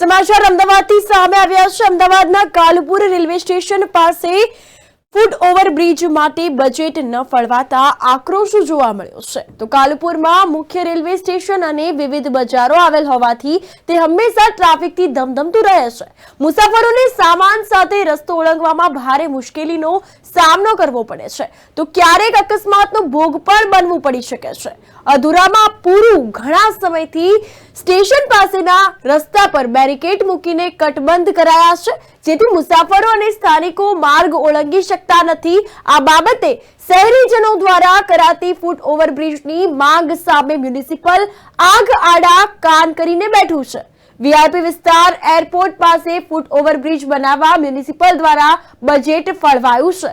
સમાચાર અમદાવાદથી સામે આવ્યા છે. અમદાવાદના કાલુપુર રેલવે સ્ટેશન પાસે ફૂટ ઓવરબ્રિજ માટે બજેટ ન ફળવાતા આક્રોશ જોવા મળ્યો છે. તો કાલુપુરમાં મુખ્ય રેલવે સ્ટેશન અને વિવિધ બજારો આવેલ હોવાથી તે હંમેશા ટ્રાફિકથી ધમધમતું રહે છે. મુસાફરોને સામાન સાથે રસ્તો ઓળંગવામાં ભારે મુશ્કેલીનો સામનો કરવો પડે છે. તો ક્યારેક અકસ્માતનો ભોગ પણ બનવું પડી શકે છે. અધૂરામાં પૂરું ઘણા સમયથી સ્ટેશન પાસેના રસ્તા પર બેરિકેડ મૂકીને કટબંધ કરાયા છે, જેથી મુસાફરો અને સ્થાનિકો માર્ગ ઓળંગી શકતા નથી. આ બાબતે શહેરીજનો દ્વારા કરાતી ફૂટ ઓવરબ્રિજની માંગ સામે મ્યુનિસિપલ આગ આડા કાન કરીને બેઠું છે. વીઆઈપી વિસ્તાર એરપોર્ટ પાસે ફૂટ ઓવરબ્રિજ બનાવવા મ્યુનિસિપલ દ્વારા બજેટ ફળવાયું છે.